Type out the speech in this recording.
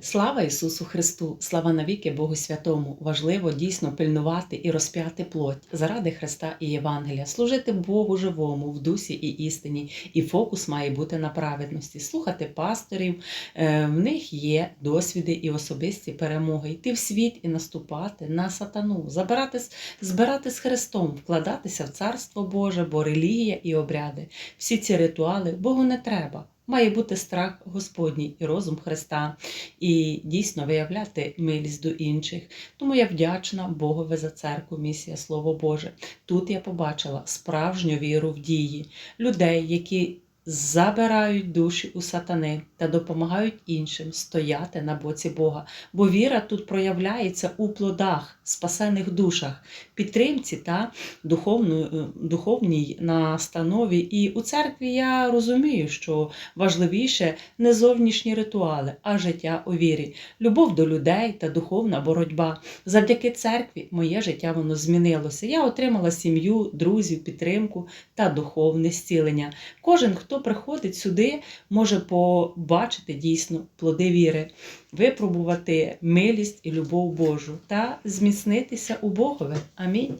Слава Ісусу Христу! Слава навіки Богу Святому! Важливо дійсно пильнувати і розп'яти плоть заради Христа і Євангелія, служити Богу живому в дусі і істині, і фокус має бути на праведності, слухати пасторів. Е, В них є досвіди і особисті перемоги. Йти в світ і наступати на сатану, забирати, збирати з Христом, вкладатися в Царство Боже, бо релігія і обряди. Всі ці ритуали Богу не треба. Має бути страх Господній і розум Христа, і дійсно виявляти милість до інших. Тому я вдячна Богові за церкву, місія Слово Боже. Тут я побачила справжню віру в дії людей, які забирають душі у сатани та допомагають іншим стояти на боці Бога. Бо віра тут проявляється у плодах, спасених душах, підтримці та духовну, е, духовній настанові. І у церкві я розумію, що важливіше не зовнішні ритуали, а життя у вірі, любов до людей та духовна боротьба. Завдяки церкві моє життя воно змінилося. Я отримала сім'ю, друзів, підтримку та духовне зцілення. Кожен, хто приходить сюди, може побачити дійсно плоди віри, випробувати милість і любов Божу та зміцнитися у Богові. Амінь.